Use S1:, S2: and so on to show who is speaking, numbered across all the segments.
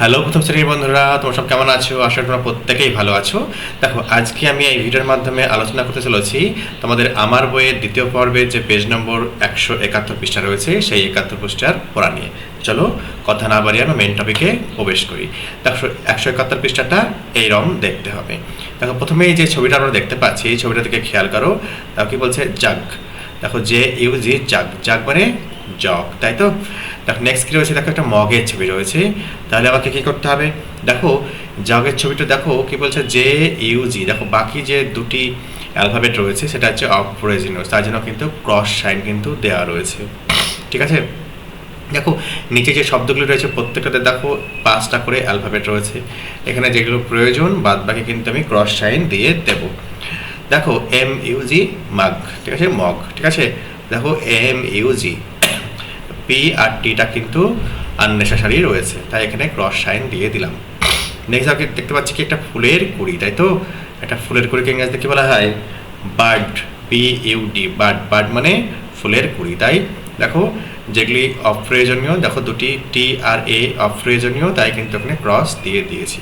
S1: Hello, প্রথম শ্রেণির বন্ধুরা, তোমরা সব কেমন আছো? আশা তোমরা প্রত্যেকেই ভালো আছো। দেখো, আজকে আমি এই ভিডিওর মাধ্যমে আলোচনা করতে চলেছি তোমাদের আমার বইয়ের দ্বিতীয় পর্বে যে পেজ নম্বর একশো একাত্তর পৃষ্ঠা রয়েছে, সেই একাত্তর পৃষ্ঠার পড়া নিয়ে। চলো, কথা না বাড়িয়ে আমরা মেন টপিকে প্রবেশ করি। দেখো, একশো একাত্তর পৃষ্ঠাটা এইরকম দেখতে হবে। দেখো, প্রথমেই যে ছবিটা আমরা দেখতে পাচ্ছি, এই ছবিটা থেকে খেয়াল করো। তাও কি বলছে, জাগ। দেখো যে ইউজি জাগ। জাগ মানে জগ তাই তো? দেখো নেক্সট কি রয়েছে? দেখো, একটা মগের ছবি রয়েছে। তাহলে আমাকে কি করতে হবে? দেখো জগের ছবিটা দেখো, কি বলছে? জে ইউজি দেখো, বাকি যে দুটি অ্যালফাবেট রয়েছে, সেটা হচ্ছে অপ্রয়োজনীয়, তার জন্য কিন্তু ক্রস সাইন কিন্তু দেওয়া রয়েছে। ঠিক আছে? দেখো, নিচে যে শব্দগুলো রয়েছে, প্রত্যেকটাতে দেখো, পাঁচটা করে অ্যালফাবেট রয়েছে। এখানে যেগুলো প্রয়োজন বাদ বাকি কিন্তু আমি ক্রস সাইন দিয়ে দেব। দেখো এম ইউজি মাগ ঠিক আছে? মগ ঠিক আছে? দেখো M U G P R টিটা কিন্তু আননেসেসারি রয়েছে। তাই এখানে ক্রস সাইন দিয়ে দিলাম। নেক্সট আগে দেখতে পাচ্ছি কি একটা ফুলের কুড়ি, তাই তো? একটা ফুলের কুড়িকে ইংরেজিতে কি বলা হয়? Bud P U D bud bud মানে ফুলের কুড়ি। তাই দেখো, যেগুলি অপ্রয়োজনীয়, দেখো দুটি টি আর এ অপ্রয়োজনীয়, তাই কিন্তু এখানে ক্রস দিয়ে দিয়েছি।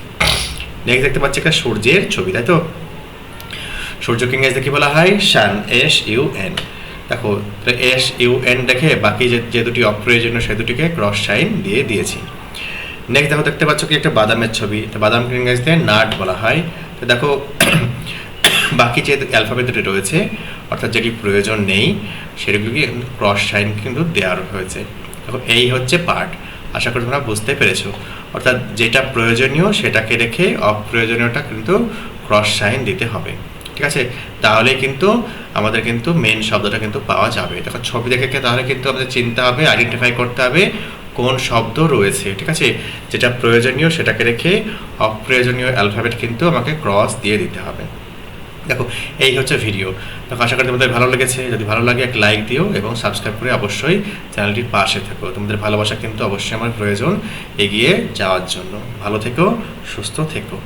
S1: নেক্সট দেখতে পাচ্ছি একটা সূর্যের ছবি, তাই তো? সূর্যকে ইংরেজিতে কি বলা হয়? সান এস ইউ এন দেখো এস, ইউ, এন দেখে বাকি যে দুটি অপ্রয়োজনীয় সে দুটিকে ক্রস সাইন দিয়ে দিয়েছি। নেক্সট দেখো, দেখতে পাচ্ছ কি একটা বাদামের ছবি। তো বাদামকে ইংরেজিতে নাট বলা হয়। তো দেখো, বাকি যে অ্যালফাবেট দুটি রয়েছে, অর্থাৎ যেটি প্রয়োজন নেই, সেগুলিকে ক্রস সাইন কিন্তু দেওয়া হয়েছে। দেখো, এই হচ্ছে পার্ট আশা করি তোমরা বুঝতে পেরেছ। অর্থাৎ যেটা প্রয়োজনীয়, সেটাকে রেখে অপ্রয়োজনীয়টা কিন্তু ক্রস সাইন দিতে হবে। ঠিক আছে? তাহলে কিন্তু আমাদের কিন্তু মেন শব্দটা কিন্তু পাওয়া যাবে। দেখো, ছবি দেখে তাহলে কিন্তু আমাদের চিনতে হবে আইডেন্টিফাই করতে হবে কোন শব্দ রয়েছে, ঠিক আছে? যেটা প্রয়োজনীয় সেটাকে রেখে অপ্রয়োজনীয় অ্যালফাবেট কিন্তু আমাকে ক্রস দিয়ে দিতে হবে। দেখো, এই হচ্ছে ভিডিও দেখো, আশা করি তোমাদের ভালো লেগেছে। যদি ভালো লাগে এক লাইক দিও এবং সাবস্ক্রাইব করে অবশ্যই চ্যানেলটির পাশে থেকো। তোমাদের ভালোবাসা কিন্তু অবশ্যই আমার প্রয়োজন এগিয়ে যাওয়ার জন্য। ভালো থেকো, সুস্থ থেকো।